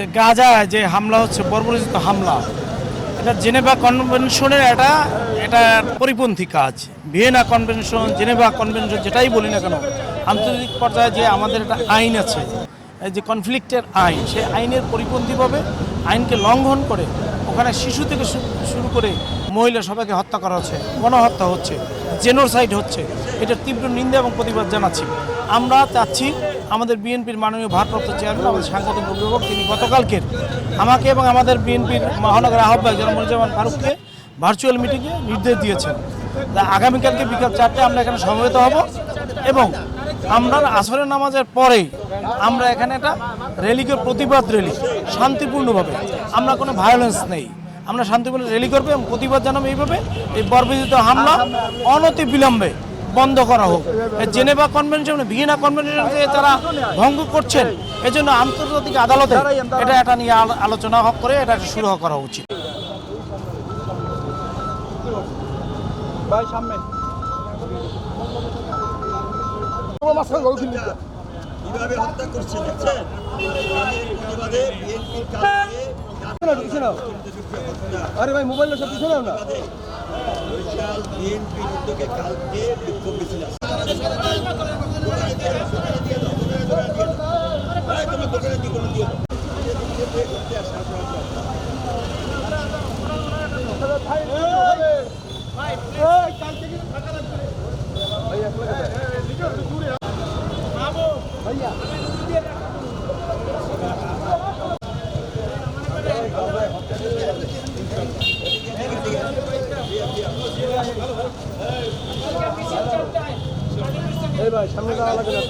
যে গাজায় যে হামলা হচ্ছে বর্বরিত হামলা, এটা জেনেভা কনভেনশনের একটা, এটা পরিপন্থী কাজ। ভিয়েনা কনভেনশন, জেনেভা কনভেনশন, যেটাই বলি না কেন, আন্তর্জাতিক পর্যায়ে যে আমাদের একটা আইন আছে যে কনফ্লিক্টের আইন, সেই আইনের পরিপন্থীভাবে আইনকে লঙ্ঘন করে, ওখানে শিশু থেকে শুরু করে মহিলা সবাইকে হত্যা করা হচ্ছে, গণহত্যা হচ্ছে, জেনোসাইড হচ্ছে, এটার তীব্র নিন্দা এবং প্রতিবাদ জানাচ্ছি। আমরা চাচ্ছি আমাদের বিএনপির মাননীয় ভারপ্রাপ্ত চেয়ারম্যান আমাদের সাংগঠনিক অভিভাবক তিনি গতকালকের আমাকে এবং আমাদের বিএনপির মহানগর আহ্বায়ক জনাব মনিরুজ্জামান ফারুককে ভার্চুয়াল মিটিংয়ে নির্দেশ দিয়েছেন। তা আগামীকালকে বিকাল চারটে আমরা এখানে সমবেত হব এবং আমরা আসরের নামাজের পরেই আমরা এখানে একটা র্যালিকে প্রতিবাদ র্যালি শান্তিপূর্ণভাবে। আমরা কোনো ভায়োলেন্স নেই। আমরা শান্তিপূর্ণ র্যালি করব এবং প্রতিবাদ জানাব এইভাবে। এই বর্বরিত হামলা অনতি বিলম্বে বন্ধ করা হোক। জেনেভা কনভেনশন ভিয়েনা কনভেনশন যে তারা ভঙ্গ করছেন। এজন্য আন্তর্জাতিক আদালতে এটা এটা নিয়ে আলোচনা হক করে এটা শুরু করা উচিত। ভাই সামনে। কীভাবে হত্যা করছে দেখছেন প্রতিবাদে বিএনপির কাছে আরে ভাই মোবাইল সব পিছনে না? বরিশাল বিএনপির উদ্যোগে কালকে বিক্ষোভ মিছিল আছে ভাই সামনে যাওয়া লাগে না